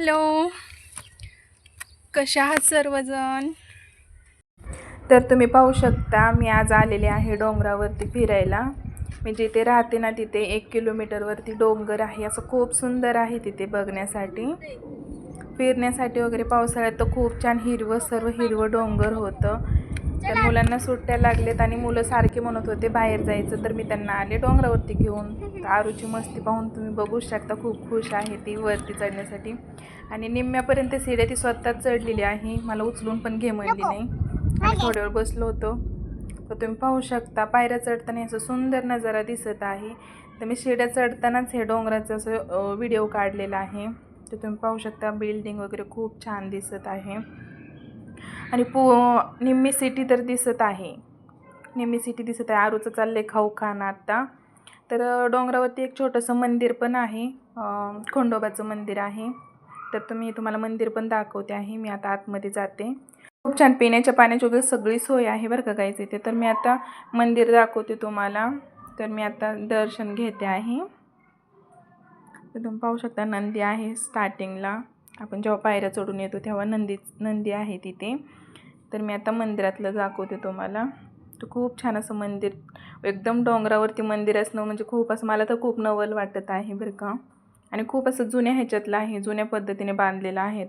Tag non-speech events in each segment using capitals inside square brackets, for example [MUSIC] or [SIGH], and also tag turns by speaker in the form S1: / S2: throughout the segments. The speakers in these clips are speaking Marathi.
S1: हॅलो. कशा आहात सर्वजण? तर तुम्ही पाहू शकता मी आज आलेले आहे डोंगरावरती फिरायला. मी जिथे राहते ना तिथे एक किलोमीटरवरती डोंगर आहे. असं खूप सुंदर आहे तिथे बघण्यासाठी. फिरण्यासाठी वगैरे पावसाळ्यात तर खूप छान हिरवं सर्व हिरवं डोंगर होतं. तर मुलांना सुट्ट्या लागलेत आणि मुलं सारखे म्हणत होते बाहेर जायचं तर मी त्यांना आले डोंगरावरती घेऊन. तर आरूची मस्ती पाहून तुम्ही बघू शकता खूप खुश आहे ती वरती चढण्यासाठी. आणि निम्म्यापर्यंत सीड्या ती स्वतःच चढलेली आहे. मला उचलून पण घे म्हणली नाही. आणि थोड्या वेळ बसलो होतो. तर तुम्ही पाहू शकता पायऱ्या चढताना असं सुंदर नजारा दिसत आहे. तर मी शिड्या चढतानाच हे डोंगराचं असं व्हिडिओ काढलेला आहे. तर तुम्ही पाहू शकता बिल्डिंग वगैरे खूप छान दिसत आहे. आणि पु निम्मी सिटी तर दिसत आहे. निम्मी सिटी दिसत आहे. आरूचं चालले खाऊ खाणं आत्ता तर डोंगरावरती एक छोटंसं मंदिर पण आहे. खोंडोबाचं खंडोबाचं मंदिर आहे. तर तुम्ही तुम्हाला मंदिर पण दाखवते आहे. मी आता आतमध्ये जाते. खूप छान पिण्याच्या पाण्याची वगैरे सगळी सोय आहे बरं का गायचं इथे. तर मी आता मंदिर दाखवते तुम्हाला. तर मी आता दर्शन घेते आहे. तर तुम्ही पाहू शकता नंदी आहे स्टार्टिंगला आपण जेव्हा पायऱ्या चढून येतो तेव्हा नंदी नंदी आहे तिथे. तर मी आता मंदिरातलं दाखवते तुम्हाला. तर खूप छान असं मंदिर एकदम डोंगरावरती मंदिर असणं म्हणजे खूप असं मला तर खूप नवल वाटत आहे बरं का. आणि खूप असं जुन्या ह्याच्यातलं आहे जुन्या पद्धतीने बांधलेलं आहे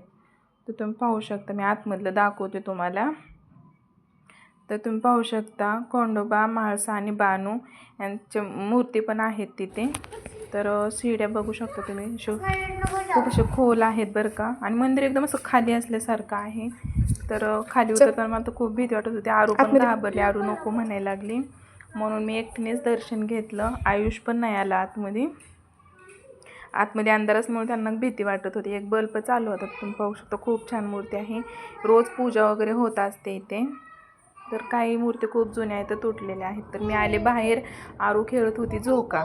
S1: तर तुम्ही पाहू शकता मी आतमधलं दाखवते तुम्हाला. तर तुम्ही पाहू शकता कोंडोबा म्हाळसा आणि बानू यांच्या मूर्ती पण आहेत तिथे. तर शिड्या बघू शकता तुम्ही. शो खूप असे खोल आहेत बरं का. आणि मंदिर एकदम असं खाली असल्यासारखं आहे. तर खाली उतरताना मला तर खूप भीती वाटत होती. आरू पण घाबरली. आरू नको म्हणायला लागली. म्हणून मी एकटीनेच दर्शन घेतलं. आयुष पण नाही आला आतमध्ये. आतमध्ये अंधार असल्यामुळे त्यांना भीती वाटत होती. एक बल्ब चालू होता. तुम्ही पाहू शकता खूप छान मूर्ती आहे. रोज पूजा वगैरे होत असते इथे. तर काही मूर्ती खूप जुन्या आहेत तुटलेल्या आहेत. तर मी आले बाहेर. आरू खेळत होती. झोका.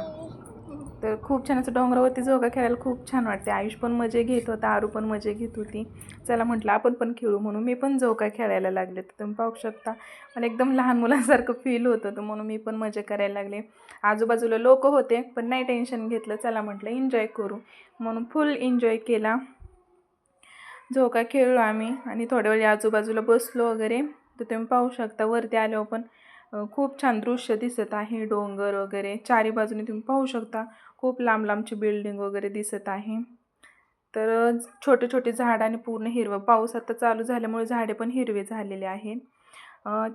S1: तर खूप छान असं डोंगरावरती झोका खेळायला खूप छान वाटते. आयुष पण मजे घेत होता आरू पण मजे घेत होती. चला म्हटलं आपण पण खेळू म्हणून. मी पण जोगा खेळायला लागले. तर तुम्ही पाहू शकता. मला एकदम लहान मुलांसारखं फील होत होतं म्हणून मी पण मजा करायला लागले. आजूबाजूला लोक होते पण नाही टेन्शन घेतलं. चला म्हटलं एन्जॉय करू. म्हणून फुल एन्जॉय केला. झोका खेळलो आम्ही आणि थोड्या वेळ आजूबाजूला बसलो वगैरे. तर तुम्ही पाहू शकता वरती आल्यावर पण खूप छान दृश्य दिसत आहे. डोंगर वगैरे. चारी बाजूने तुम्ही पाहू शकता. खूप लांब लांबची बिल्डिंग वगैरे दिसत आहे. तर छोटे छोटे झाड आणि पूर्ण हिरवं पाऊस आता चालू झाल्यामुळे झाडे पण हिरवे झालेले आहेत.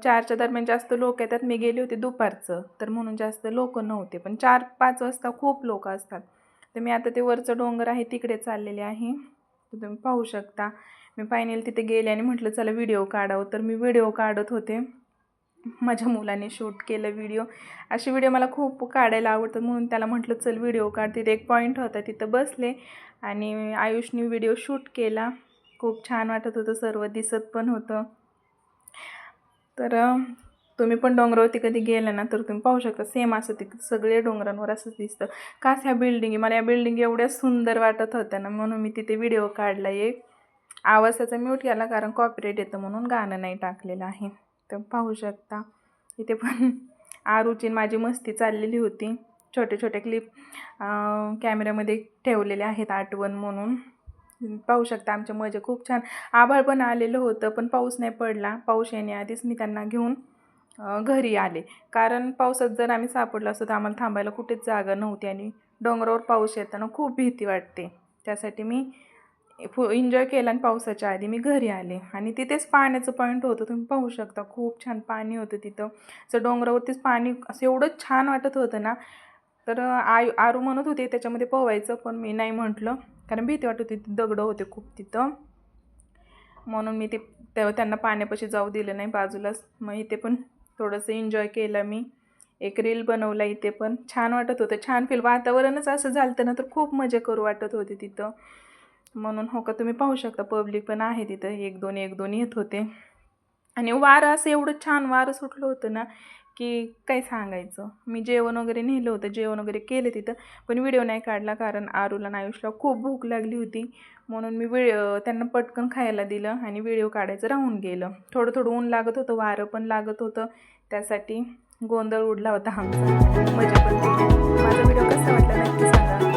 S1: चारच्या दरम्यान जास्त लोक येतात. मी गेले होते दुपारचं तर म्हणून जास्त लोक नव्हते. पण चार पाच वाजता खूप लोक असतात. तर मी आता ते वरचं डोंगर आहे तिकडे चाललेले आहे. तर तुम्ही पाहू शकता. मी फायनल तिथे गेले आणि म्हटलं चला व्हिडिओ काढावं. तर मी व्हिडिओ काढत होते. माझ्या मुलाने शूट केलं व्हिडिओ असे व्हिडिओ मला खूप काढायला आवडतात. म्हणून त्याला म्हटलं चल व्हिडिओ काढ. तिथे एक पॉईंट होता तिथं बसले. आणि आयुषने व्हिडिओ शूट केला. खूप छान वाटत होतं. सर्व दिसत पण होतं. तर तुम्ही पण डोंगरावरती कधी गेला ना तर तुम्ही पाहू शकता. सेम असं तिथं सगळे डोंगरांवर असंच दिसतं. कास ह्या बिल्डिंगी मला या बिल्डिंग एवढ्या सुंदर वाटत होत्या ना म्हणून मी तिथे व्हिडिओ काढला. एक आवाजाचा म्यूट केला कारण कॉपरेट येतं म्हणून गाणं नाही टाकलेलं आहे. तर पाहू शकता. इथे पण [LAUGHS] आरूची माझी मस्ती चाललेली होती. छोटे छोटे क्लिप कॅमेऱ्यामध्ये ठेवलेले आहेत आठवण म्हणून. पाहू शकता आमच्या मजे खूप छान. आभाळ पण आलेलं होतं पण पाऊस नाही पडला. पाऊस येण्याआधीच मी त्यांना घेऊन घरी आले. कारण पावसात जर आम्ही सापडलो असतो तर आम्हाला थांबायला कुठेच जागा नव्हती आणि डोंगरावर पाऊस येताना खूप भीती वाटते. त्यासाठी मी फु एन्जॉय केला आणि पावसाच्या आधी मी घरी आले. आणि तिथेच पाण्याचं पॉईंट होतं. तुम्ही पाहू शकता खूप छान पाणी होतं तिथं. असं डोंगरावरतीच पाणी असं एवढं छान वाटत होतं ना. तर आयु आरू म्हणत होते त्याच्यामध्ये पोवायचं पण मी नाही म्हटलं. कारण भीती वाटत होती दगडं होते खूप तिथं. म्हणून मी ते तेव्हा त्यांना पाण्यापाशी जाऊ दिलं नाही बाजूलाच. मग इथे पण थोडंसं एन्जॉय केलं मी. एक रील बनवला इथे पण. छान वाटत होतं. छान फील वातावरणच असं झालं ना तर खूप मजा करू वाटत होते तिथं. म्हणून हो का तुम्ही पाहू शकता पब्लिक पण आहे तिथं. एक दोन एक दोन येत होते. आणि वारं असं एवढं छान वारं सुटलं होतं ना की काय सांगायचं? मी जेवण वगैरे नेलं होतं जेवण वगैरे केलं तिथं पण व्हिडिओ नाही काढला कारण आरूला आणि आयुषला खूप भूक लागली होती. म्हणून मी वेळ त्यांना पटकन खायला दिलं आणि व्हिडिओ काढायचं राहून गेलं. थोडं थोडं ऊन लागत होतं वारं पण लागत होतं. त्यासाठी गोंधळ उडला होता आमचा. मजा पण माझा व्हिडिओ कसा वाटला नक्की सांगा.